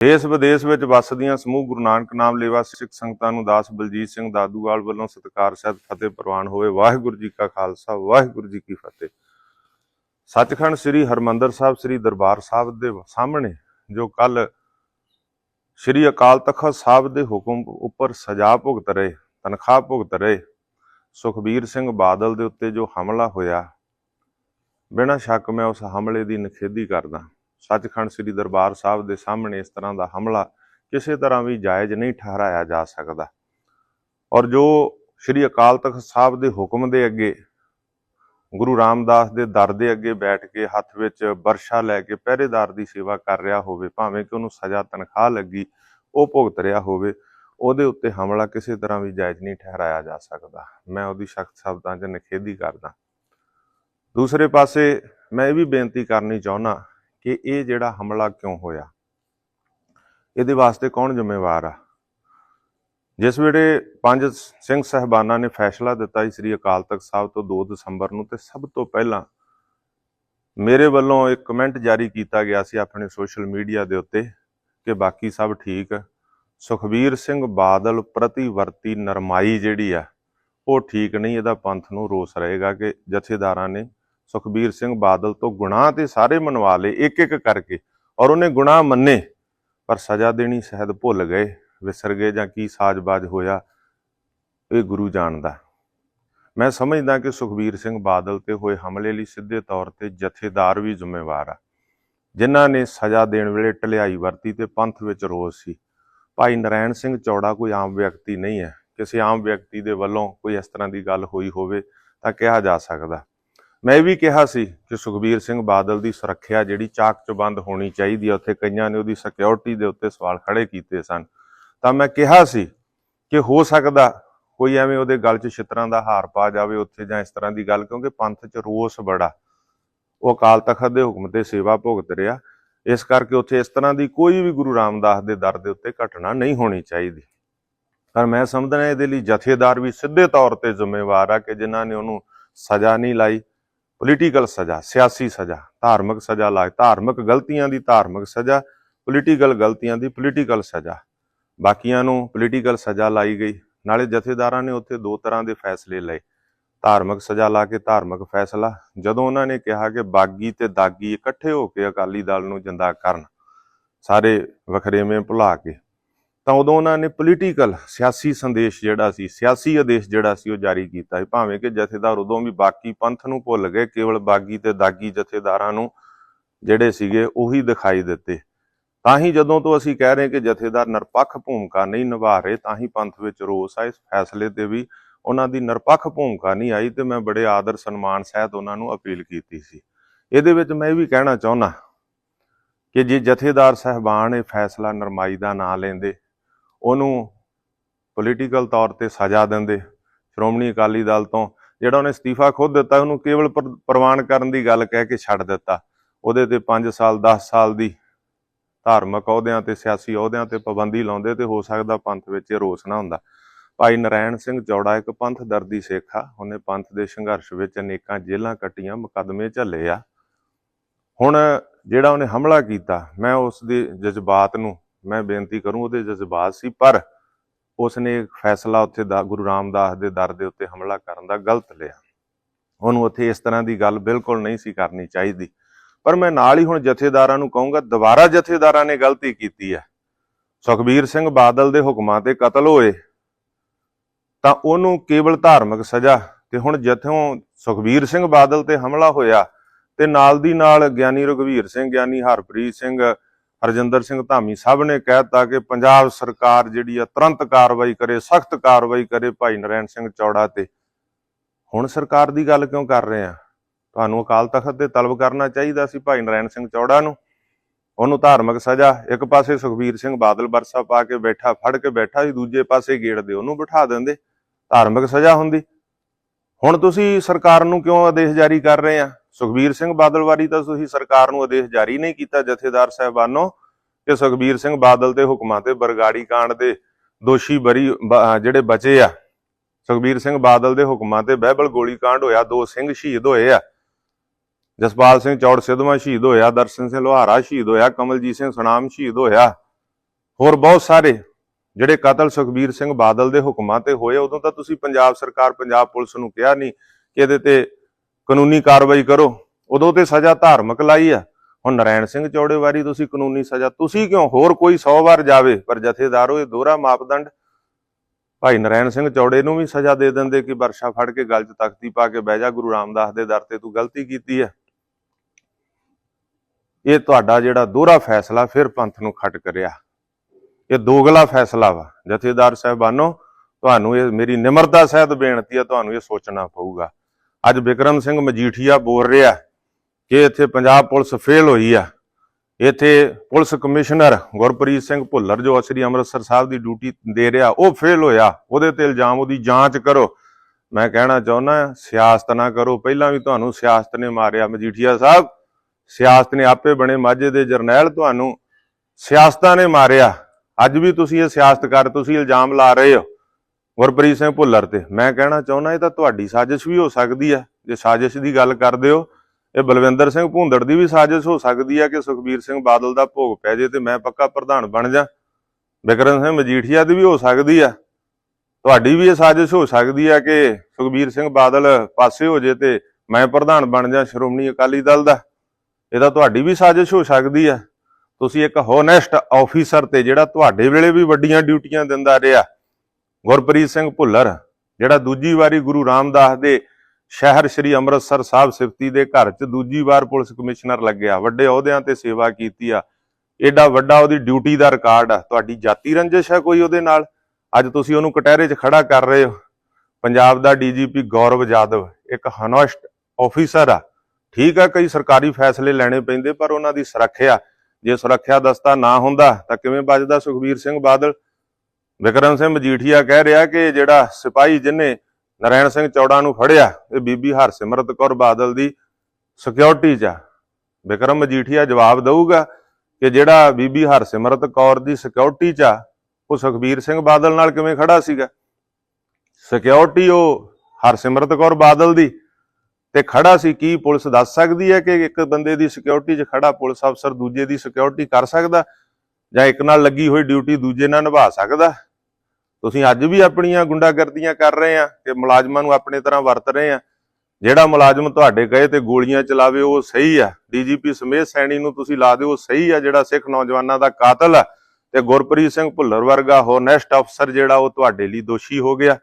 ਦੇਸ਼ ਵਿਦੇਸ਼ ਵਿੱਚ ਵੱਸਦੀਆਂ ਸਮੂਹ ਗੁਰੂ ਨਾਨਕ ਨਾਮ ਲੇਵਾ ਸਿੱਖ ਸੰਗਤਾਂ ਨੂੰ ਦਾਸ ਬਲਜੀਤ ਸਿੰਘ ਦਾਦੂਵਾਲ ਵੱਲੋਂ ਸਤਿਕਾਰ, ਸਹਿਤ ਫਤਿਹ ਪ੍ਰਵਾਨ ਹੋਵੇ। ਵਾਹਿਗੁਰੂ ਜੀ ਕਾ ਖਾਲਸਾ, ਵਾਹਿਗੁਰੂ ਜੀ ਕੀ ਫਤਿਹ। ਸੱਚਖੰਡ ਸ੍ਰੀ ਹਰਮੰਦਰ ਸਾਹਿਬ, ਸ੍ਰੀ ਦਰਬਾਰ ਸਾਹਿਬ ਦੇ ਸਾਹਮਣੇ, ਜੋ ਕੱਲ ਸ੍ਰੀ ਅਕਾਲ ਤਖਤ ਸਾਹਿਬ ਦੇ ਹੁਕਮ ਉੱਪਰ ਸਜ਼ਾ ਭੁਗਤ ਰਹੇ, ਤਨਖਾਹ ਭੁਗਤ ਰਹੇ, ਸੁਖਬੀਰ ਸਿੰਘ ਬਾਦਲ ਦੇ ਉੱਤੇ ਜੋ ਹਮਲਾ ਹੋਇਆ, ਬਿਨਾਂ ਸ਼ੱਕ ਮੈਂ ਉਸ ਹਮਲੇ ਦੀ ਨਿਖੇਧੀ ਕਰਦਾ। ਸੱਚਖੰਡ ਸ੍ਰੀ ਦਰਬਾਰ ਸਾਹਿਬ ਦੇ ਸਾਹਮਣੇ ਇਸ ਤਰ੍ਹਾਂ ਦਾ ਹਮਲਾ ਕਿਸੇ ਤਰ੍ਹਾਂ ਵੀ ਜਾਇਜ਼ ਨਹੀਂ ਠਹਿਰਾਇਆ ਜਾ ਸਕਦਾ। ਔਰ ਜੋ ਸ੍ਰੀ ਅਕਾਲ ਤਖਤ ਸਾਹਿਬ ਦੇ ਹੁਕਮ ਦੇ ਅੱਗੇ, ਗੁਰੂ ਰਾਮਦਾਸ ਦੇ ਦਰ ਦੇ ਅੱਗੇ ਬੈਠ ਕੇ ਹੱਥ ਵਿੱਚ ਵਰਸ਼ਾ ਲੈ ਕੇ ਪਹਿਰੇਦਾਰ ਦੀ ਸੇਵਾ ਕਰ ਰਿਹਾ ਹੋਵੇ, ਭਾਵੇਂ ਕਿ ਉਹਨੂੰ ਸਜ਼ਾ ਤਨਖਾਹ ਲੱਗੀ, ਉਹ ਭੁਗਤ ਰਿਹਾ ਹੋਵੇ, ਉਹਦੇ ਉੱਤੇ ਹਮਲਾ ਕਿਸੇ ਤਰ੍ਹਾਂ ਵੀ ਜਾਇਜ਼ ਨਹੀਂ ਠਹਿਰਾਇਆ ਜਾ ਸਕਦਾ। ਮੈਂ ਉਹਦੀ ਸਖਤ ਸ਼ਬਦਾਂ 'ਚ ਨਿਖੇਧੀ ਕਰਦਾ। ਦੂਸਰੇ ਪਾਸੇ ਮੈਂ ਇਹ ਵੀ ਬੇਨਤੀ ਕਰਨੀ ਚਾਹੁੰਦਾ ਕਿ ਇਹ ਜਿਹੜਾ ਹਮਲਾ ਕਿਉਂ ਹੋਇਆ ਇਹਦੇ ਵਾਸਤੇ ਕੌਣ ਜ਼ਿੰਮੇਵਾਰ ਆ ਜਿਸ ਵੇਲੇ ਪੰਜ ਸਿੰਘ ਸਹਿਬਾਨਾਂ ਨੇ ਫੈਸਲਾ ਦਿੱਤਾ ਸੀ, ਸ੍ਰੀ ਅਕਾਲ ਤਖਤ ਸਾਹਿਬ ਤੋਂ 2 ਦਸੰਬਰ ਨੂੰ, ਤੇ ਸਭ ਤੋਂ ਪਹਿਲਾਂ ਮੇਰੇ ਵੱਲੋਂ ਇੱਕ ਕਮੈਂਟ ਜਾਰੀ ਕੀਤਾ ਗਿਆ ਸੀ ਆਪਣੇ ਸੋਸ਼ਲ ਮੀਡੀਆ ਦੇ ਉੱਤੇ ਕਿ ਬਾਕੀ ਸਭ ਠੀਕ ਆ। ਸੁਖਬੀਰ ਸਿੰਘ ਬਾਦਲ ਪ੍ਰਤੀ ਵਰਤੀ ਨਰਮਾਈ ਜਿਹੜੀ ਆ, ਉਹ ਠੀਕ ਨਹੀਂ, ਇਹਦਾ ਪੰਥ ਨੂੰ ਰੋਸ ਰਹੇਗਾ ਕਿ ਜਥੇਦਾਰਾਂ ਨੇ ਸੁਖਬੀਰ ਸਿੰਘ ਬਾਦਲ ਤੋਂ ਗੁਨਾਹ ਤੇ ਸਾਰੇ ਮਨਵਾ ਲਏ ਇੱਕ ਇੱਕ ਕਰਕੇ ਔਰ ਉਹਨੇ ਗੁਨਾਹ ਮੰਨੇ, ਪਰ ਸਜ਼ਾ ਦੇਣੀ ਸ਼ਾਇਦ ਭੁੱਲ ਗਏ, ਵਿਸਰ ਗਏ ਜਾਂ ਕੀ ਸਾਜ਼ਬਾਜ਼ ਹੋਇਆ, ਇਹ ਗੁਰੂ ਜਾਣਦਾ। ਮੈਂ ਸਮਝਦਾ ਕਿ ਸੁਖਬੀਰ ਸਿੰਘ ਬਾਦਲ ਤੇ ਹੋਏ ਹਮਲੇ ਲਈ ਸਿੱਧੇ ਤੌਰ ਤੇ ਜਥੇਦਾਰ ਵੀ ਜ਼ਿੰਮੇਵਾਰ ਆ। ਜਿਨ੍ਹਾਂ ਨੇ ਸਜ਼ਾ ਦੇਣ ਵੇਲੇ ਢਲਿਆਈ ਵਰਤੀ ਤੇ ਪੰਥ ਵਿੱਚ ਰੋਸ ਸੀ। ਭਾਈ ਨਰੈਣ ਸਿੰਘ ਚੌੜਾ ਕੋਈ ਆਮ ਵਿਅਕਤੀ ਨਹੀਂ ਹੈ। ਕਿਸੇ ਆਮ ਵਿਅਕਤੀ ਦੇ ਵੱਲੋਂ ਕੋਈ ਇਸ ਤਰ੍ਹਾਂ ਦੀ ਗੱਲ ਹੋਈ ਹੋਵੇ ਤਾਂ ਕਿਹਾ ਜਾ ਸਕਦਾ। ਮੈਂ ਇਹ ਵੀ ਕਿਹਾ ਸੀ ਕਿ ਸੁਖਬੀਰ ਸਿੰਘ ਬਾਦਲ ਦੀ ਸੁਰੱਖਿਆ ਜਿਹੜੀ ਚਾਕ ਚਬੰਦ ਹੋਣੀ ਚਾਹੀਦੀ ਹੈ ਉੱਥੇ ਕਈਆਂ ਨੇ ਉਹਦੀ ਸਿਕਿਉਰਿਟੀ ਦੇ ਉੱਤੇ ਸਵਾਲ ਖੜੇ ਕੀਤੇ ਸਨ। ਤਾਂ ਮੈਂ ਕਿਹਾ ਸੀ ਕਿ ਹੋ ਸਕਦਾ ਕੋਈ ਐਵੇਂ ਉਹਦੇ ਗਲ 'ਚ ਛਿੱਤਰਾਂ ਦਾ ਹਾਰ ਪਾ ਜਾਵੇ ਉੱਥੇ ਜਾਂ ਇਸ ਤਰ੍ਹਾਂ ਦੀ ਗੱਲ, ਕਿਉਂਕਿ ਪੰਥ 'ਚ ਰੋਸ ਬੜਾ। ਉਹ ਅਕਾਲ ਤਖਤ ਦੇ ਹੁਕਮ ਤੇ ਸੇਵਾ ਭੁਗਤ ਰਿਹਾ। ਇਸ ਕਰਕੇ ਉੱਥੇ ਇਸ ਤਰ੍ਹਾਂ ਦੀ ਕੋਈ ਵੀ ਗੁਰੂ ਰਾਮਦਾਸ ਦੇ ਦਰ ਦੇ ਉੱਤੇ ਘਟਨਾ ਨਹੀਂ ਹੋਣੀ ਚਾਹੀਦੀ। ਪਰ ਮੈਂ ਸਮਝਦਾ ਇਹਦੇ ਲਈ ਜਥੇਦਾਰ ਵੀ ਸਿੱਧੇ ਤੌਰ ਤੇ ਜ਼ਿੰਮੇਵਾਰ ਆ ਕਿ ਜਿਨ੍ਹਾਂ ਨੇ ਉਹਨੂੰ ਸਜ਼ਾ ਨਹੀਂ ਲਾਈ ਪੋਲੀਟੀਕਲ ਸਜ਼ਾ, ਸਿਆਸੀ ਸਜ਼ਾ, ਧਾਰਮਿਕ ਸਜ਼ਾ ਲਾਈ ਧਾਰਮਿਕ ਗਲਤੀਆਂ ਦੀ ਧਾਰਮਿਕ ਸਜ਼ਾ ਪੋਲੀਟੀਕਲ ਗਲਤੀਆਂ ਦੀ ਪੋਲੀਟੀਕਲ ਸਜ਼ਾ। ਬਾਕੀਆਂ ਨੂੰ ਪੋਲੀਟੀਕਲ ਸਜ਼ਾ ਲਾਈ ਗਈ। ਨਾਲੇ ਜਥੇਦਾਰਾਂ ਨੇ ਉੱਥੇ ਦੋ ਤਰ੍ਹਾਂ ਦੇ ਫੈਸਲੇ ਲਏ। ਧਾਰਮਿਕ ਸਜ਼ਾ ਲਾ ਕੇ ਧਾਰਮਿਕ ਫੈਸਲਾ। ਜਦੋਂ ਉਹਨਾਂ ਨੇ ਕਿਹਾ ਕਿ ਬਾਗੀ ਤੇ ਦਾਗੀ ਇਕੱਠੇ ਹੋ ਕੇ ਅਕਾਲੀ ਦਲ ਨੂੰ ਜਿੰਦਾ ਕਰਨ, ਸਾਰੇ ਵਖਰੇਵੇਂ ਭੁਲਾ ਕੇ ਤਾਂ ਉਦੋਂ ਉਹਨਾਂ ਨੇ ਪੋਲੀਟੀਕਲ ਸਿਆਸੀ ਸੰਦੇਸ਼ ਜਿਹੜਾ ਸੀ, ਸਿਆਸੀ ਆਦੇਸ਼ ਜਿਹੜਾ ਸੀ ਉਹ ਜਾਰੀ ਕੀਤਾ ਸੀ। ਭਾਵੇਂ ਕਿ ਜਥੇਦਾਰ ਉਦੋਂ ਵੀ ਬਾਕੀ ਪੰਥ ਨੂੰ ਭੁੱਲ ਗਏ, ਕੇਵਲ ਬਾਗੀ ਤੇ ਦਾਗੀ ਜਥੇਦਾਰਾਂ ਨੂੰ ਜਿਹੜੇ ਸੀਗੇ ਉਹੀ ਦਿਖਾਈ ਦਿੱਤੇ। ਤਾਂ ਹੀ ਜਦੋਂ ਤੋਂ ਅਸੀਂ ਕਹਿ ਰਹੇ ਕਿ ਜਥੇਦਾਰ ਨਿਰਪੱਖ ਭੂਮਿਕਾ ਨਹੀਂ ਨਿਭਾ ਰਹੇ, ਤਾਂ ਹੀ ਪੰਥ ਵਿੱਚ ਰੋਸ ਆ। ਇਸ ਫੈਸਲੇ ਤੇ ਵੀ ਉਹਨਾਂ ਦੀ ਨਿਰਪੱਖ ਭੂਮਿਕਾ ਨਹੀਂ ਆਈ ਤੇ ਮੈਂ ਬੜੇ ਆਦਰ ਸਨਮਾਨ ਸਹਿਤ ਉਹਨਾਂ ਨੂੰ ਅਪੀਲ ਕੀਤੀ ਸੀ। ਇਹਦੇ ਵਿੱਚ ਮੈਂ ਇਹ ਵੀ ਕਹਿਣਾ ਚਾਹੁੰਦਾ ਕਿ ਜੇ ਜਥੇਦਾਰ ਸਹਿਬਾਨ ਇਹ ਫੈਸਲਾ ਨਰਮਾਈ ਦਾ ਨਾਂ ਲੈਂਦੇ ਉਹਨੂੰ ਪੋਲੀਟੀਕਲ ਤੌਰ ਤੇ ਸਜ਼ਾ ਦਿੰਦੇ ਸ਼੍ਰੋਮਣੀ ਅਕਾਲੀ ਦਲ ਤੋਂ। ਜਿਹੜਾ ਉਹਨੇ ਅਸਤੀਫਾ ਖੁਦ ਦਿੱਤਾ, ਉਹਨੂੰ ਕੇਵਲ ਪ੍ਰ- ਪ੍ਰਵਾਨ ਕਰਨ ਦੀ ਗੱਲ ਕਹਿ ਕੇ ਛੱਡ ਦਿੱਤਾ। ਉਹਦੇ ਤੇ 5 ਸਾਲ 10 ਸਾਲ ਦੀ ਧਾਰਮਿਕ ਅਹੁਦਿਆਂ ਤੇ, ਸਿਆਸੀ ਅਹੁਦਿਆਂ ਤੇ ਪਾਬੰਦੀ ਲਾਉਂਦੇ ਤੇ ਹੋ ਸਕਦਾ ਪੰਥ ਵਿੱਚ ਇਹ ਰੋਸ ਨਾ ਹੁੰਦਾ। ਭਾਈ ਨਰੈਣ ਸਿੰਘ ਚੌੜਾ ਇੱਕ ਪੰਥ ਦਰਦੀ ਸਿੱਖ ਆ ਉਹਨੇ ਪੰਥ ਦੇ ਸੰਘਰਸ਼ ਵਿੱਚ ਅਨੇਕਾਂ ਜੇਲ੍ਹਾਂ ਕੱਟੀਆਂ, ਮੁਕੱਦਮੇ ਝੱਲੇ ਆ। ਹੁਣ ਜਿਹੜਾ ਉਹਨੇ ਹਮਲਾ ਕੀਤਾ, ਮੈਂ ਉਸ ਦੇ ਜਜ਼ਬਾਤ ਨੂੰ ਮੈਂ ਬੇਨਤੀ ਕਰੂੰ ਉਹਦੇ ਜਜ਼ਬਾਤ ਸੀ, ਪਰ ਉਸਨੇ ਇੱਕ ਫੈਸਲਾ ਉੱਥੇ ਦਾ ਗੁਰੂ ਰਾਮਦਾਸ ਦੇ ਦਰ ਦੇ ਉੱਤੇ ਹਮਲਾ ਕਰਨ ਦਾ ਗਲਤ ਲਿਆ। ਉਹਨੂੰ ਉੱਥੇ ਇਸ ਤਰ੍ਹਾਂ ਦੀ ਗੱਲ ਬਿਲਕੁਲ ਨਹੀਂ ਸੀ ਕਰਨੀ ਚਾਹੀਦੀ। ਪਰ ਮੈਂ ਨਾਲ ਹੀ ਹੁਣ ਜਥੇਦਾਰਾਂ ਨੂੰ ਕਹੂੰਗਾ, ਦੁਬਾਰਾ ਜਥੇਦਾਰਾਂ ਨੇ ਗਲਤੀ ਕੀਤੀ ਹੈ। ਸੁਖਬੀਰ ਸਿੰਘ ਬਾਦਲ ਦੇ ਹੁਕਮਾਂ ਤੇ ਕਤਲ ਹੋਏ, ਤਾਂ ਉਹਨੂੰ ਕੇਵਲ ਧਾਰਮਿਕ ਸਜ਼ਾ ਤੇ ਹੁਣ ਜਿੱਥੋਂ ਸੁਖਬੀਰ ਸਿੰਘ ਬਾਦਲ ਤੇ ਹਮਲਾ ਹੋਇਆ ਤੇ ਨਾਲ ਦੀ ਨਾਲ ਗਿਆਨੀ ਰਘਵੀਰ ਸਿੰਘ, ਗਿਆਨੀ ਹਰਪ੍ਰੀਤ ਸਿੰਘ ਹਰਜਿੰਦਰ ਸਿੰਘ ਧਾਮੀ ਸਭ ਨੇ ਕਹਿਤਾ ਕਿ ਪੰਜਾਬ ਸਰਕਾਰ ਜਿਹੜੀ ਆ ਤੁਰੰਤ ਕਾਰਵਾਈ ਕਰੇ, ਸਖਤ ਕਾਰਵਾਈ ਕਰੇ ਭਾਈ ਨਰੈਣ ਸਿੰਘ ਚੌੜਾ ਤੇ। ਹੁਣ ਸਰਕਾਰ ਦੀ ਗੱਲ ਕਿਉਂ ਕਰ ਰਹੇ ਆ? ਤੁਹਾਨੂੰ ਅਕਾਲ ਤਖਤ ਤੇ ਤਲਬ ਕਰਨਾ ਚਾਹੀਦਾ ਸੀ ਭਾਈ ਨਰੈਣ ਸਿੰਘ ਚੌੜਾ ਨੂੰ। ਉਹਨੂੰ ਧਾਰਮਿਕ ਸਜ਼ਾ, ਇੱਕ ਪਾਸੇ ਸੁਖਬੀਰ ਸਿੰਘ ਬਾਦਲ ਵਰਸਾ ਪਾ ਕੇ ਬੈਠਾ, ਫੜ ਕੇ ਬੈਠਾ ਸੀ, ਦੂਜੇ ਪਾਸੇ ਗੇੜ ਦੇ ਉਹਨੂੰ ਬਿਠਾ ਦਿੰਦੇ। ਧਾਰਮਿਕ ਸਜ਼ਾ ਹੁੰਦੀ। ਹੁਣ ਤੁਸੀਂ ਸਰਕਾਰ ਨੂੰ ਕਿਉਂ ਆਦੇਸ਼ ਜਾਰੀ ਕਰ ਰਹੇ ਆ? ਸੁਖਬੀਰ ਸਿੰਘ ਬਾਦਲ ਵਾਰੀ ਤਾਂ ਤੁਸੀਂ ਸਰਕਾਰ ਨੂੰ ਆਦੇਸ਼ ਜਾਰੀ ਨਹੀਂ ਕੀਤਾ ਜਥੇਦਾਰ ਸਾਹਿਬਾਨੋ, ਕਿ ਸੁਖਬੀਰ ਸਿੰਘ ਬਾਦਲ ਦੇ ਹੁਕਮਾਂ ਤੇ ਬਰਗਾੜੀ ਕਾਂਡ ਦੇ ਦੋਸ਼ੀ ਬਰੀ ਜਿਹੜੇ ਬਚੇ ਆ, ਸੁਖਬੀਰ ਸਿੰਘ ਬਾਦਲ ਦੇ ਹੁਕਮਾਂ ਤੇ ਬਹਿਬਲ ਗੋਲੀ ਕਾਂਡ ਹੋਇਆ, ਦੋ ਸਿੰਘ ਸ਼ਹੀਦ ਹੋਏ ਆ। ਜਸਪਾਲ ਸਿੰਘ ਚੌੜ ਸਿੱਧਵਾਂ ਸ਼ਹੀਦ ਹੋਇਆ, ਦਰਸ਼ਨ ਸਿੰਘ ਲੋਹਾਰਾ ਸ਼ਹੀਦ ਹੋਇਆ, ਕਮਲਜੀਤ ਸਿੰਘ ਸੁਨਾਮ ਸ਼ਹੀਦ ਹੋਇਆ। ਹੋਰ ਬਹੁਤ ਸਾਰੇ ਜਿਹੜੇ ਕਤਲ ਸੁਖਬੀਰ ਸਿੰਘ ਬਾਦਲ ਦੇ ਹੁਕਮਾਂ ਤੇ ਹੋਏ, ਉਦੋਂ ਤਾਂ ਤੁਸੀਂ ਪੰਜਾਬ ਸਰਕਾਰ, ਪੰਜਾਬ ਪੁਲਿਸ ਨੂੰ ਕਿਹਾ ਨਹੀਂ ਕਿ ਇਹਦੇ ਤੇ ਕਾਨੂੰਨੀ ਕਾਰਵਾਈ ਕਰੋ। ਉਦੋਂ ਤੇ ਸਜ਼ਾ ਧਾਰਮਿਕ ਲਾਈ ਆ। ਹੁਣ ਨਰੈਣ ਸਿੰਘ ਚੌੜੇ ਵਾਰੀ ਤੁਸੀਂ ਕਾਨੂੰਨੀ ਸਜ਼ਾ, ਤੁਸੀਂ ਕਿਉਂ ਹੋਰ ਕੋਈ 100 ਵਾਰ ਜਾਵੇ? ਪਰ ਜਥੇਦਾਰੋ ਇਹ ਦੋਹਰਾ ਮਾਪਦੰਡ। ਭਾਈ ਨਰੈਣ ਸਿੰਘ ਚੌੜੇ ਨੂੰ ਵੀ ਸਜ਼ਾ ਦੇ ਦਿੰਦੇ ਕਿ ਵਰਸ਼ਾ ਫੜ ਕੇ ਗਲ 'ਚ ਤਖਤੀ ਪਾ ਕੇ ਬਹਿ ਜਾ, ਗੁਰੂ ਰਾਮਦਾਸ ਦੇ ਦਰ ਤੇ ਤੂੰ ਗਲਤੀ ਕੀਤੀ ਹੈ ਇਹ ਤੁਹਾਡਾ ਜਿਹੜਾ ਦੋਹਰਾ ਫੈਸਲਾ ਫਿਰ ਪੰਥ ਨੂੰ ਖਟ ਕਰਿਆ। ਇਹ ਦੋਗਲਾ ਫੈਸਲਾ ਵਾ। ਜਥੇਦਾਰ ਸਾਹਿਬਾਨੋ, ਤੁਹਾਨੂੰ ਇਹ ਮੇਰੀ ਨਿਮਰਤਾ ਸਹਿਤ ਬੇਨਤੀ ਆ, ਤੁਹਾਨੂੰ ਇਹ ਸੋਚਣਾ ਪਊਗਾ। ਅੱਜ ਵਿਕਰਮ ਸਿੰਘ ਮਜੀਠੀਆ ਬੋਲ ਰਿਹਾ ਕਿ ਇੱਥੇ ਪੰਜਾਬ ਪੁਲਿਸ ਫੇਲ ਹੋਈ ਆ। ਇੱਥੇ ਪੁਲਿਸ ਕਮਿਸ਼ਨਰ ਗੁਰਪ੍ਰੀਤ ਸਿੰਘ ਭੁੱਲਰ ਜੋ ਸ੍ਰੀ ਅੰਮ੍ਰਿਤਸਰ ਸਾਹਿਬ ਦੀ ਡਿਊਟੀ ਦੇ ਰਿਹਾ, ਉਹ ਫੇਲ ਹੋਇਆ। ਉਹਦੇ ਤੇ ਇਲਜ਼ਾਮ, ਉਹਦੀ ਜਾਂਚ ਕਰੋ। ਮੈਂ ਕਹਿਣਾ ਚਾਹੁੰਦਾ ਸਿਆਸਤ ਨਾ ਕਰੋ। ਪਹਿਲਾਂ ਵੀ ਤੁਹਾਨੂੰ ਸਿਆਸਤ ਨੇ ਮਾਰਿਆ ਮਜੀਠੀਆ ਸਾਹਿਬ। ਸਿਆਸਤ ਨੇ ਆਪੇ ਬਣੇ ਮਾਝੇ ਦੇ ਜਰਨੈਲ ਤੁਹਾਨੂੰ ਸਿਆਸਤਾਂ ਨੇ ਮਾਰਿਆ। ਅੱਜ ਵੀ ਤੁਸੀਂ ਇਹ ਸਿਆਸਤ ਕਰ ਤੁਸੀਂ ਇਲਜ਼ਾਮ ਲਾ ਰਹੇ ਹੋ। ਗੁਰਪ੍ਰੀਤ ਸਿੰਘ ਭੁੱਲਰ ਤੇ। ਮੈਂ ਕਹਿਣਾ ਚਾਹੁੰਦਾ, ਇਹ ਤਾਂ ਤੁਹਾਡੀ ਸਾਜ਼ਿਸ਼ ਵੀ ਹੋ ਸਕਦੀ ਹੈ ਜੇ ਸਾਜ਼ਿਸ਼ ਦੀ ਗੱਲ ਕਰਦੇ ਹੋ, ਇਹ ਬਲਵਿੰਦਰ ਸਿੰਘ ਭੁੰਦੜ ਦੀ ਵੀ ਸਾਜ਼ਿਸ਼ ਹੋ ਸਕਦੀ ਹੈ ਕਿ ਸੁਖਬੀਰ ਸਿੰਘ ਬਾਦਲ ਦਾ ਭੋਗ ਪੈ ਜੇ ਤੇ ਮੈਂ ਪੱਕਾ ਪ੍ਰਧਾਨ ਬਣ ਜਾ। ਵਿਕਰਮ ਸਿੰਘ ਮਜੀਠੀਆ ਦੀ ਵੀ ਹੋ ਸਕਦੀ ਹੈ ਤੁਹਾਡੀ ਵੀ ਇਹ ਸਾਜ਼ਿਸ਼ ਹੋ ਸਕਦੀ ਹੈ ਕਿ ਸੁਖਬੀਰ ਸਿੰਘ ਬਾਦਲ ਪਾਸੇ ਹੋ ਜੇ ਤੇ ਮੈਂ ਪ੍ਰਧਾਨ ਬਣ ਜਾ ਸ਼੍ਰੋਮਣੀ ਅਕਾਲੀ ਦਲ ਦਾ। ਇਹ ਤਾਂ ਤੁਹਾਡੀ ਵੀ ਸਾਜ਼ਿਸ਼ ਹੋ ਸਕਦੀ ਹੈ ਤੁਸੀਂ ਇੱਕ ਹੋਨੈਸਟ ਆਫੀਸਰ ਤੇ ਜਿਹੜਾ ਤੁਹਾਡੇ ਵੇਲੇ ਵੀ ਵੱਡੀਆਂ ਡਿਊਟੀਆਂ ਦਿੰਦਾ ਰਿਹਾ ਗੁਰਪ੍ਰੀਤ ਸਿੰਘ ਭੁੱਲਰ, ਜਿਹੜਾ ਦੂਜੀ ਵਾਰੀ ਗੁਰੂ ਰਾਮਦਾਸ ਦੇ ਸ਼ਹਿਰ ਸ੍ਰੀ ਅੰਮ੍ਰਿਤਸਰ ਸਾਹਿਬ ਸਿਫਤੀ ਦੇ ਘਰ 'ਚ ਦੂਜੀ ਵਾਰ ਪੁਲਿਸ ਕਮਿਸ਼ਨਰ ਲੱਗਿਆ, ਵੱਡੇ ਅਹੁਦਿਆਂ ਤੇ ਸੇਵਾ ਕੀਤੀ ਆ। ਏਡਾ ਵੱਡਾ ਉਹਦੀ ਡਿਊਟੀ ਦਾ ਰਿਕਾਰਡ ਆ। ਤੁਹਾਡੀ ਜਾਤੀ ਰੰਜਿਸ਼ ਹੈ ਕੋਈ ਉਹਦੇ ਨਾਲ? ਅੱਜ ਤੁਸੀਂ ਉਹਨੂੰ ਕਟਹਿਰੇ 'ਚ ਖੜਾ ਕਰ ਰਹੇ ਹੋ। ਪੰਜਾਬ ਦਾ ਡੀਜੀਪੀ ਗੌਰਵ ਜਾਦਵ ਇੱਕ ਹਨੋਸਟ ਆਫੀਸਰ ਆ। ਠੀਕ ਆ, ਕਈ ਸਰਕਾਰੀ ਫੈਸਲੇ ਲੈਣੇ ਪੈਂਦੇ, ਪਰ ਉਹਨਾਂ ਦੀ ਸੁਰੱਖਿਆ, ਜੇ ਸੁਰੱਖਿਆ ਦਸਤਾ ਨਾ ਹੁੰਦਾ, ਤਾਂ ਕਿਵੇਂ ਬਚਦਾ ਸੁਖਬੀਰ ਸਿੰਘ ਬਾਦਲ? ਵਿਕਰਮ ਸਿੰਘ ਮਜੀਠੀਆ ਕਹਿ ਰਿਹਾ ਕਿ ਜਿਹੜਾ ਸਿਪਾਹੀ ਜਿਹਨੇ ਨਰੈਣ ਸਿੰਘ ਚੌੜਾ ਨੂੰ ਫੜਿਆ, ਇਹ ਬੀਬੀ ਹਰਸਿਮਰਤ ਕੌਰ ਬਾਦਲ ਦੀ ਸਿਕਿਉਰਿਟੀ 'ਚ ਆ। ਵਿਕਰਮ ਮਜੀਠੀਆ ਜਵਾਬ ਦਊਗਾ ਕਿ ਜਿਹੜਾ ਬੀਬੀ ਹਰਸਿਮਰਤ ਕੌਰ ਦੀ ਸਿਕਿਉਰਿਟੀ 'ਚ ਆ, ਉਹ ਸੁਖਬੀਰ ਸਿੰਘ ਬਾਦਲ ਨਾਲ ਕਿਵੇਂ ਖੜਾ ਸੀਗਾ? ਸਿਕਿਉਰਿਟੀ ਉਹ ਹਰਸਿਮਰਤ ਕੌਰ ਬਾਦਲ ਦੀ ਤੇ ਖੜਾ ਸੀ। ਕੀ ਪੁਲਿਸ ਦੱਸ ਸਕਦੀ ਹੈ ਕਿ ਇੱਕ ਬੰਦੇ ਦੀ ਸਿਕਿਉਰਿਟੀ 'ਚ ਖੜਾ ਪੁਲਿਸ ਅਫਸਰ ਦੂਜੇ ਦੀ ਸਿਕਿਉਰਿਟੀ ਕਰ ਸਕਦਾ ਜਾਂ ਇੱਕ ਨਾਲ ਲੱਗੀ ਹੋਈ ਡਿਊਟੀ ਦੂਜੇ ਨਾਲ ਨਿਭਾ ਸਕਦਾ? ਤੁਸੀਂ ਅੱਜ ਵੀ ਆਪਣੀਆਂ ਗੁੰਡਾਗਰਦੀਆਂ ਕਰ ਰਹੇ ਆ ਕਿ ਮੁਲਾਜ਼ਮਾਂ ਨੂੰ ਆਪਣੇ ਤਰ੍ਹਾਂ ਵਰਤ ਰਹੇ ਆ। ਜਿਹੜਾ ਮੁਲਾਜ਼ਮ ਤੁਹਾਡੇ ਕਹੇ ਤੇ ਗੋਲੀਆਂ ਚਲਾਵੇ, ਉਹ ਸਹੀ ਆ। ਡੀਜੀਪੀ ਸਮੇਤ ਸੈਣੀ ਨੂੰ ਤੁਸੀਂ ਲਾ ਦਿਓ ਸਹੀ ਆ। ਜਿਹੜਾ ਸਿੱਖ ਨੌਜਵਾਨਾਂ ਦਾ ਕਾਤਲ ਆ ਤੇ ਗੁਰਪ੍ਰੀਤ ਸਿੰਘ ਭੁੱਲਰ ਵਰਗਾ ਹੋਨੈਸਟ ਅਫਸਰ ਜਿਹੜਾ, ਉਹ ਤੁਹਾਡੇ ਲਈ ਦੋਸ਼ੀ ਹੋ ਗਿਆ।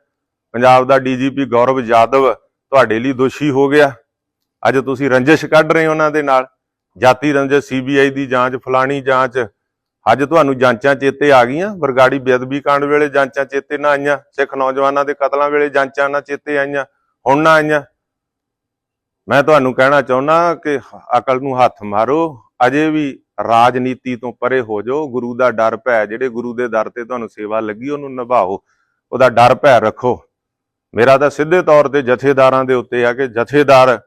ਪੰਜਾਬ ਦਾ ਡੀਜੀਪੀ ਗੌਰਵ ਯਾਦਵ ਤੁਹਾਡੇ ਲਈ ਦੋਸ਼ੀ ਹੋ ਗਿਆ। ਅੱਜ ਤੁਸੀਂ ਰੰਜਿਸ਼ ਕੱਢ ਰਹੇ ਉਹਨਾਂ ਦੇ ਨਾਲ। ਜਾਤੀ ਰੰਜਿਸ਼ ਸੀਬੀਆਈ ਦੀ ਜਾਂਚ, ਫਲਾਣੀ ਜਾਂਚ ਅੱਜ ਤੁਹਾਨੂੰ ਜਾਂਚਾਂ ਚੇਤੇ ਆ ਗਈਆਂ। ਬਰਗਾੜੀ ਬੇਅਦਬੀ ਕਾਂਡ ਵੇਲੇ ਜਾਂਚਾਂ ਚੇਤੇ ਨਾ ਆਈਆਂ। ਸਿੱਖ ਨੌਜਵਾਨਾਂ ਦੇ ਕਤਲਾਂ ਵੇਲੇ ਜਾਂਚਾਂ ਨਾ ਚੇਤੇ ਆਈਆਂ। ਹੁਣ ਨਾ ਆਈਆਂ। ਮੈਂ ਤੁਹਾਨੂੰ ਕਹਿਣਾ ਚਾਹੁੰਦਾ ਕਿ ਅਕਲ ਨੂੰ ਹੱਥ ਮਾਰੋ। ਅਜੇ ਵੀ ਰਾਜਨੀਤੀ ਤੋਂ ਪਰੇ ਹੋ ਜਾਓ। ਗੁਰੂ ਦਾ ਡਰ ਭੈ ਜਿਹੜੇ ਗੁਰੂ ਦੇ ਦਰ ਤੇ ਤੁਹਾਨੂੰ ਸੇਵਾ ਲੱਗੀ, ਉਹਨੂੰ ਨਿਭਾਓ। ਉਹਦਾ ਡਰ ਭੈ ਰੱਖੋ। ਮੇਰਾ ਤਾਂ ਸਿੱਧੇ ਤੌਰ ਤੇ ਜਥੇਦਾਰਾਂ ਦੇ ਉੱਤੇ ਆ ਕਿ ਜਥੇਦਾਰ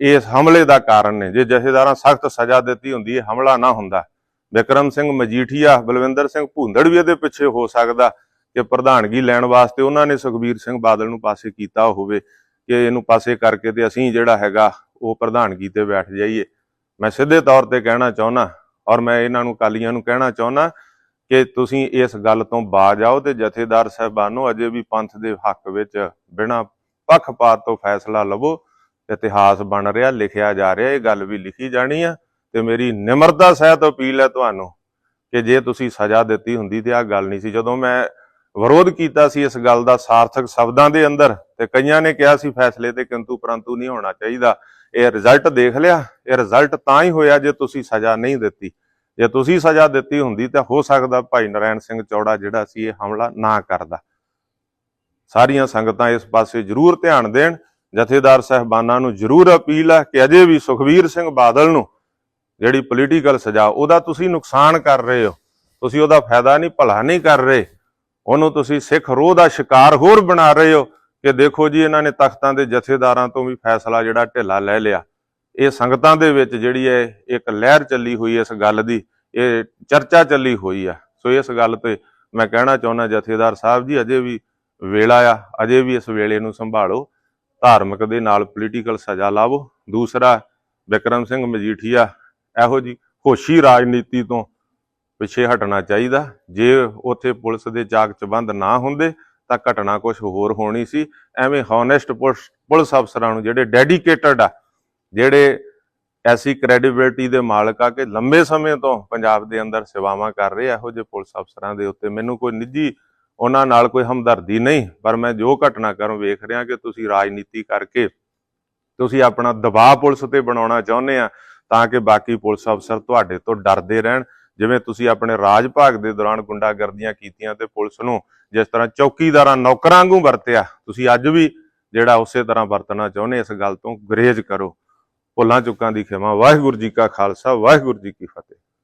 ਇਸ ਹਮਲੇ ਦਾ ਕਾਰਨ ਨੇ। ਜੇ ਜਥੇਦਾਰਾਂ ਸਖਤ ਸਜ਼ਾ ਦਿੱਤੀ ਹੁੰਦੀ, ਇਹ ਹਮਲਾ ਨਾ ਹੁੰਦਾ। ਵਿਕਰਮ ਸਿੰਘ ਮਜੀਠੀਆ, ਬਲਵਿੰਦਰ ਸਿੰਘ ਭੁੰਦੜ ਵੀ ਇਹਦੇ ਪਿੱਛੇ ਹੋ ਸਕਦਾ ਕਿ ਪ੍ਰਧਾਨਗੀ ਲੈਣ ਵਾਸਤੇ ਉਹਨਾਂ ਨੇ ਸੁਖਬੀਰ ਸਿੰਘ ਬਾਦਲ ਨੂੰ ਪਾਸੇ ਕੀਤਾ ਹੋਵੇ ਕਿ ਇਹਨੂੰ ਪਾਸੇ ਕਰਕੇ ਤੇ ਅਸੀਂ ਜਿਹੜਾ ਹੈਗਾ ਉਹ ਪ੍ਰਧਾਨਗੀ ਤੇ ਬੈਠ ਜਾਈਏ। ਮੈਂ ਸਿੱਧੇ ਤੌਰ ਤੇ ਕਹਿਣਾ ਚਾਹੁੰਦਾ ਔਰ ਮੈਂ ਇਹਨਾਂ ਨੂੰ ਕਾਲੀਆਂ ਨੂੰ ਕਹਿਣਾ ਚਾਹੁੰਦਾ ਕਿ ਤੁਸੀਂ ਇਸ ਗੱਲ ਤੋਂ ਬਾਜ ਆਓ ਤੇ ਜਥੇਦਾਰ ਸਾਹਿਬਾਨੋ ਅਜੇ ਵੀ ਪੰਥ ਦੇ ਹੱਕ ਵਿੱਚ ਬਿਨਾਂ ਪੱਖਪਾਤ ਤੋਂ ਫੈਸਲਾ ਲਵੋ। ਇਤਿਹਾਸ ਬਣ ਰਿਹਾ, ਲਿਖਿਆ ਜਾ ਰਿਹਾ, ਇਹ ਗੱਲ ਵੀ ਲਿਖੀ ਜਾਣੀ ਆ। ਤੇ ਮੇਰੀ ਨਿਮਰਤਾ ਸਹਿਤ ਅਪੀਲ ਹੈ ਤੁਹਾਨੂੰ ਕਿ ਜੇ ਤੁਸੀਂ ਸਜ਼ਾ ਦਿੱਤੀ ਹੁੰਦੀ ਤੇ ਆਹ ਗੱਲ ਨਹੀਂ ਸੀ। ਜਦੋਂ ਮੈਂ ਵਿਰੋਧ ਕੀਤਾ ਸੀ ਇਸ ਗੱਲ ਦਾ ਸਾਰਥਕ ਸ਼ਬਦਾਂ ਦੇ ਅੰਦਰ ਤੇ ਕਈਆਂ ਨੇ ਕਿਹਾ ਸੀ ਫੈਸਲੇ ਤੇ ਕਿੰਤੂ ਪਰੰਤੂ ਨਹੀਂ ਹੋਣਾ ਚਾਹੀਦਾ। ਇਹ ਰਿਜ਼ਲਟ ਦੇਖ ਲਿਆ, ਇਹ ਰਿਜ਼ਲਟ ਤਾਂ ਹੀ ਹੋਇਆ ਜੇ ਤੁਸੀਂ ਸਜ਼ਾ ਨਹੀਂ ਦਿੱਤੀ। ਜੇ ਤੁਸੀਂ ਸਜ਼ਾ ਦਿੱਤੀ ਹੁੰਦੀ ਤਾਂ ਹੋ ਸਕਦਾ ਭਾਈ ਨਰੈਣ ਸਿੰਘ ਚੌੜਾ ਜਿਹੜਾ ਸੀ ਇਹ ਹਮਲਾ ਨਾ ਕਰਦਾ। ਸਾਰੀਆਂ ਸੰਗਤਾਂ ਇਸ ਪਾਸੇ ਜ਼ਰੂਰ ਧਿਆਨ ਦੇਣ। ਜਥੇਦਾਰ ਸਹਿਬਾਨਾਂ ਨੂੰ ਜ਼ਰੂਰ ਅਪੀਲ ਹੈ ਕਿ ਅਜੇ ਵੀ ਸੁਖਵੀਰ ਸਿੰਘ ਬਾਦਲ ਨੂੰ ਜਿਹੜੀ ਪੋਲੀਟੀਕਲ ਸਜ਼ਾ, ਉਹਦਾ ਤੁਸੀਂ ਨੁਕਸਾਨ ਕਰ ਰਹੇ ਹੋ। ਤੁਸੀਂ ਉਹਦਾ ਫਾਇਦਾ ਨਹੀਂ, ਭਲਾ ਨਹੀਂ ਕਰ ਰਹੇ। ਉਹਨੂੰ ਤੁਸੀਂ ਸਿੱਖ ਰੋਹ ਦਾ ਸ਼ਿਕਾਰ ਹੋਰ ਬਣਾ ਰਹੇ ਹੋ ਕਿ ਦੇਖੋ ਜੀ, ਇਹਨਾਂ ਨੇ ਤਖਤਾਂ ਦੇ ਜਥੇਦਾਰਾਂ ਤੋਂ ਵੀ ਫੈਸਲਾ ਜਿਹੜਾ ਢਿੱਲਾ ਲੈ ਲਿਆ। ਇਹ ਸੰਗਤਾਂ ਦੇ ਵਿੱਚ ਜਿਹੜੀ ਹੈ, ਇੱਕ ਲਹਿਰ ਚੱਲੀ ਹੋਈ ਇਸ ਗੱਲ ਦੀ। ਇਹ ਚਰਚਾ ਚੱਲੀ ਹੋਈ ਆ। ਸੋ ਇਸ ਗੱਲ ਤੇ ਮੈਂ ਕਹਿਣਾ ਚਾਹੁੰਦਾ, ਜਥੇਦਾਰ ਸਾਹਿਬ ਜੀ, ਅਜੇ ਵੀ ਵੇਲਾ ਆ। ਅਜੇ ਵੀ ਇਸ ਵੇਲੇ ਨੂੰ ਸੰਭਾਲੋ। ਧਾਰਮਿਕ ਦੇ ਨਾਲ ਪੋਲੀਟੀਕਲ ਸਜ਼ਾ ਲਾਵੋ। ਦੂਸਰਾ, ਵਿਕਰਮ ਸਿੰਘ ਮਜੀਠੀਆ ਇਹੋ ਜੀ ਹੋਸ਼ੀ ਰਾਜਨੀਤੀ ਤੋਂ ਪਿੱਛੇ ਹਟਣਾ ਚਾਹੀਦਾ। ਜੇ ਉੱਥੇ ਪੁਲਿਸ ਦੇ ਚਾਕ ਚਬੰਦ ਨਾ ਹੁੰਦੇ, ਤਾਂ ਘਟਨਾ ਕੁਝ ਹੋਰ ਹੋਣੀ ਸੀ। ਐਵੇਂ ਹੌਨੈਸਟ ਪੁਲਿਸ ਅਫਸਰਾਂ ਨੂੰ ਜਿਹੜੇ ਡੈਡੀਕੇਟਡ ਆ, ਜਿਹੜੇ ਐਸੀ ਕ੍ਰੈਡੀਬਿਲਟੀ ਦੇ ਮਾਲਕ ਆ ਕਿ ਲੰਬੇ ਸਮੇਂ ਤੋਂ ਪੰਜਾਬ ਦੇ ਅੰਦਰ ਸੇਵਾਵਾਂ ਕਰ ਰਹੇ ਇਹੋ ਜਿਹੇ ਪੁਲਿਸ ਅਫਸਰਾਂ ਦੇ ਉੱਤੇ ਮੈਨੂੰ ਕੋਈ ਨਿੱਜੀ, ਉਹਨਾਂ ਨਾਲ ਕੋਈ ਹਮਦਰਦੀ ਨਹੀਂ। ਪਰ ਮੈਂ ਜੋ ਘਟਨਾ ਘਟਨਾਕ੍ਰਮ ਵੇਖ ਰਿਹਾ ਕਿ ਤੁਸੀਂ ਰਾਜਨੀਤੀ ਕਰਕੇ ਤੁਸੀਂ ਆਪਣਾ ਦਬਾਅ ਪੁਲਿਸ ਤੇ ਬਣਾਉਣਾ ਚਾਹੁੰਦੇ ਆ ਤਾਂ ਕਿ ਬਾਕੀ ਪੁਲਿਸ ਅਫਸਰ ਤੁਹਾਡੇ ਤੋਂ ਡਰਦੇ ਰਹਿਣ। ਜਿਵੇਂ ਤੁਸੀਂ ਆਪਣੇ ਰਾਜ ਭਾਗ ਦੇ ਦੌਰਾਨ ਗੁੰਡਾਗਰਦੀਆਂ ਕੀਤੀਆਂ ਤੇ ਪੁਲਿਸ ਨੂੰ ਜਿਸ ਤਰ੍ਹਾਂ ਚੌਕੀਦਾਰਾਂ ਨੌਕਰਾਂ ਵਾਂਗੂ ਵਰਤਿਆ, ਤੁਸੀਂ ਅੱਜ ਵੀ ਜਿਹੜਾ ਉਸੇ ਤਰ੍ਹਾਂ ਵਰਤਣਾ ਚਾਹੁੰਦੇ, ਇਸ ਗੱਲ ਤੋਂ ਗਰੇਜ ਕਰੋ। ਭੁੱਲਾਂ ਚੁੱਕਾਂ ਦੀ ਖਿਮਾ। ਵਾਹਿਗੁਰੂ ਜੀ ਕਾ ਖਾਲਸਾ, ਵਾਹਿਗੁਰੂ ਜੀ ਕੀ ਫਤਿਹ।